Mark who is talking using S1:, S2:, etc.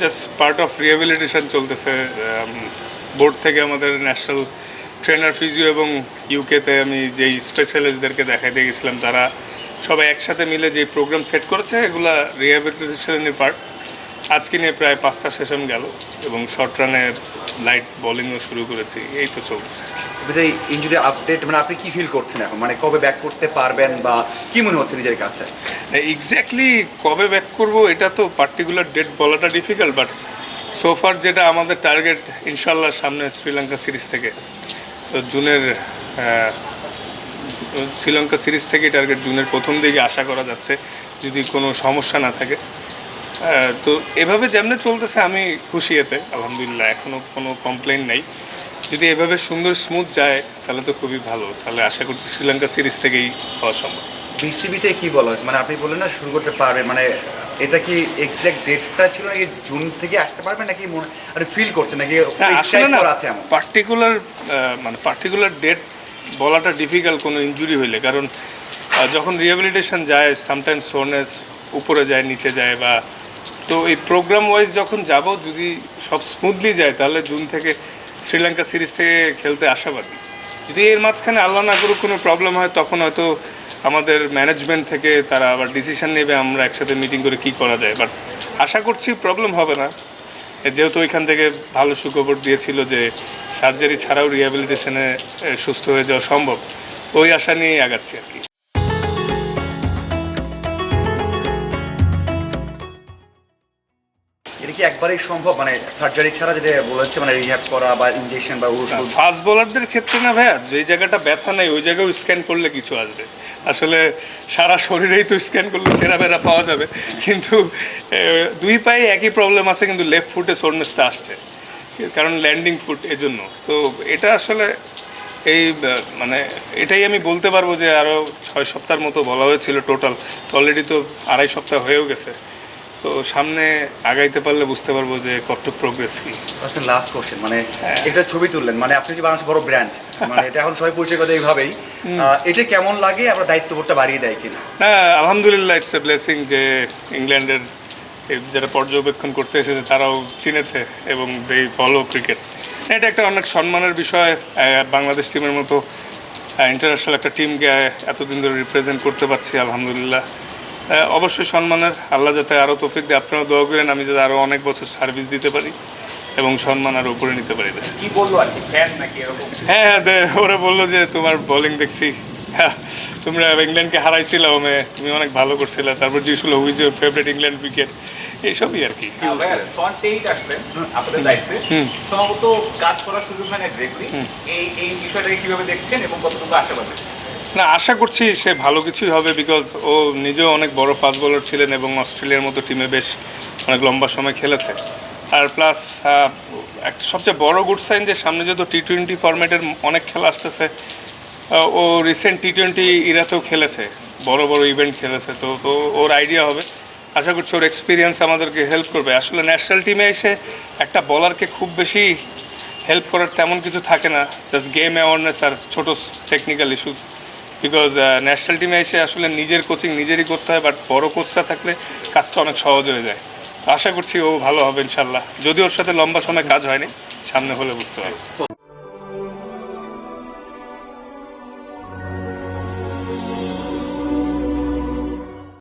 S1: Just part of rehabilitation চলতেছে board থেকে আমাদের ন্যাশনাল ট্রেনার ফিজিও এবং ইউকেতে আমি যেই স্পেশালিস্টদেরকে দেখাই দিয়ে গেছিলাম তারা সবাই একসাথে মিলে যে প্রোগ্রাম সেট করেছে, এগুলা রিহ্যাবিলিটেশনের পার্ট আজকে নিয়ে প্রায় পাঁচটা সেশন গেল এবং শর্ট রানে লাইট বোলিংও শুরু করেছি এই তো চলছে।
S2: এই ইঞ্জুরি আপডেট মানে আপনি কি ফিল করছেন এখন? মানে কবে ব্যাক করতে পারবেন বা কি মনে হচ্ছে নিজের কাছে?
S1: এক্স্যাক্টলি কবে ব্যাক করব এটা তো পার্টিকুলার ডেট বলাটা ডিফিকাল্ট বাট সোফার যেটা আমাদের টার্গেট ইনশাল্লাহ সামনে শ্রীলঙ্কা সিরিজ থেকে তো জুনের শ্রীলঙ্কা সিরিজ থেকে টার্গেট জুনের প্রথম দিকে আশা করা যাচ্ছে যদি কোনো সমস্যা না থাকে। তো এভাবে যেমনি চলতেছে আমি খুশি এতে আলহামদুলিল্লাহ এখনও কোনো কমপ্লেন নেই। যদি এভাবে সুন্দর স্মুথ যায় তাহলে তো খুবই ভালো। তাহলে আশা করছি শ্রীলঙ্কা সিরিজ থেকেই হওয়া সম্ভব।
S2: বিসিবিতে কি বলা হয়েছে? মানে আপনি বললেন না শুরু করতে পারবেন মানে এটা কি এক্সাক্ট ডেটটা ছিল নাকি জুন থেকে আসতে পারবে নাকি মনে আপনি ফিল করছে নাকি
S1: হ্যাঁ, আসলে না
S2: আছে এমন?
S1: পার্টিকুলার মানে পার্টিকুলার ডেট বলাটা ডিফিকাল্ট কোনো ইনজুরি হইলে। কারণ যখন রিহ্যাবিলিটেশন যায় সামটাইমস সোনেস উপরে যায় নিচে যায় বা তো এই প্রোগ্রাম ওয়াইজ যখন যাব, যদি সব স্মুথলি যায়, তাহলে জুন থেকে শ্রীলঙ্কা সিরিজ থেকে খেলতে আশাবাদী যদি এর মাঝখানে আল্লাহ না করুক কোনো প্রবলেম হয়, তখন হয়তো আমাদের ম্যানেজমেন্ট থেকে তারা আবার ডিসিশন নেবে আমরা একসাথে মিটিং করে কি করা যায়। বাট আশা করছি প্রবলেম হবে না। যেহেতু ওইখান থেকে ভালো সুখবর দিয়েছিল যে সার্জারি ছাড়াও রিহ্যাবিলিটেশনে সুস্থ হয়ে যাওয়া সম্ভব। ওই আশা নিয়েই আগাচ্ছি আর কি।
S2: এটা কি একবারেই সম্ভব? মানে সার্জারি ছাড়া যেটা বলেছে মানে রিহ্যাব করা বা ইনজেকশন বা ওষুধ?
S1: ফাস্ট বোলারদের ক্ষেত্রে না ভাইয়া যে জায়গাটা ব্যথা নেই, ওই জায়গায় স্ক্যান করলে কিছু আসবে। আসলে সারা শরীরেই তো স্ক্যান করলে সেরা বেরা পাওয়া যাবে। কিন্তু দুই পায়ে একই প্রবলেম আছে, কিন্তু লেফট ফুটে সোরনেসটা আসছে। কারণ ল্যান্ডিং ফুট এজন্য। তো এটা আসলে এই মানে এটাই আমি বলতে পারব যে আরও ছয় সপ্তাহের মতো বলা হয়েছিল টোটাল অলরেডি তো আড়াই সপ্তাহ হয়েও গেছে। তো সামনে আগাইতে পারলে বুঝতে পারব যে কত প্রোগ্রেস কী।
S2: লাস্ট কোশ্চেন মানে
S1: হ্যাঁ।
S2: এটা ছবি তুললেন মানে আপনি যে বাংলাদেশের বড় ব্র্যান্ড মানে এটা এখন সবাই পরিচয় করে এইভাবেই। এটা কেমন লাগে? আমরা দায়িত্ববোধটা বাড়িয়ে দেয় কিনা?
S1: হ্যাঁ আলহামদুলিল্লাহ ইটস এ ব্লেসিং যে ইংল্যান্ডের যারা পর্যবেক্ষণ করতে এসেছে তারাও চিনেছে এবং দে ফলো ক্রিকেট এটা একটা অনেক সম্মানের বিষয় বাংলাদেশ টিমের মতো ইন্টারন্যাশনাল একটা টিমকে এতদিন ধরে রিপ্রেজেন্ট করতে পারছি আলহামদুলিল্লাহ। অবশ্যই সম্মানের আল্লাহ যাতে আরও তৌফিক দিয়ে। আপনারা দোয়া করেন আমি যাতে আরও অনেক বছর সার্ভিস দিতে পারি এবং সম্মান আরও উপরে নিতে পারি। হ্যাঁ হ্যাঁ ওরা বলল যে তোমার বোলিং দেখছি। হ্যাঁ, তোমরা ইংল্যান্ডকে হারাইছিল ওমে তুমি অনেক ভালো করছিলে। তারপর জিজ্ঞেস করল who's your favourite England wicket এইসবই আর কি।
S3: সম্ভবত কাজ করার সুযোগ হয় এই এই বিষয়টাকে কীভাবে দেখছেন এবং কতটুকু আশাবাদী?
S1: না, আশা করছি সে ভালো কিছুই হবে বিকজ ও নিজেও অনেক বড় ফাস্ট বোলার ছিলেন এবং অস্ট্রেলিয়ার মতো টিমে বেশ অনেক লম্বা সময় খেলেছে। আর প্লাস একটা সবচেয়ে বড় গুড সাইন যে সামনে যেহেতু টি টোয়েন্টি ফরম্যাটের অনেক খেলা আসতেছে ও রিসেন্ট টি টোয়েন্টি ইরাতেও খেলেছে, বড় বড় ইভেন্ট খেলেছে, তো তো ওর আইডিয়া হবে। আশা করছি ওর এক্সপিরিয়েন্স আমাদেরকে হেল্প করবে। আসলে ন্যাশনাল টিমে এসে একটা বলারকে খুব বেশি হেল্প করার তেমন কিছু থাকে না জাস্ট গেম অ্যাওয়ারনেস আর ছোটো টেকনিক্যাল ইস্যুস বিকজ ন্যাশনাল টিমে এসে আসলে নিজের কোচিং নিজেরই করতে হয় বাট বড় কোচটা থাকলে কাজটা অনেক সহজ হয়ে যায়। আশা করছি ও ভালো হবে ইনশাল্লাহ যদি ওর সাথে লম্বা সময় কাজ হয়নি, সামনে হলে বুঝতে পারব।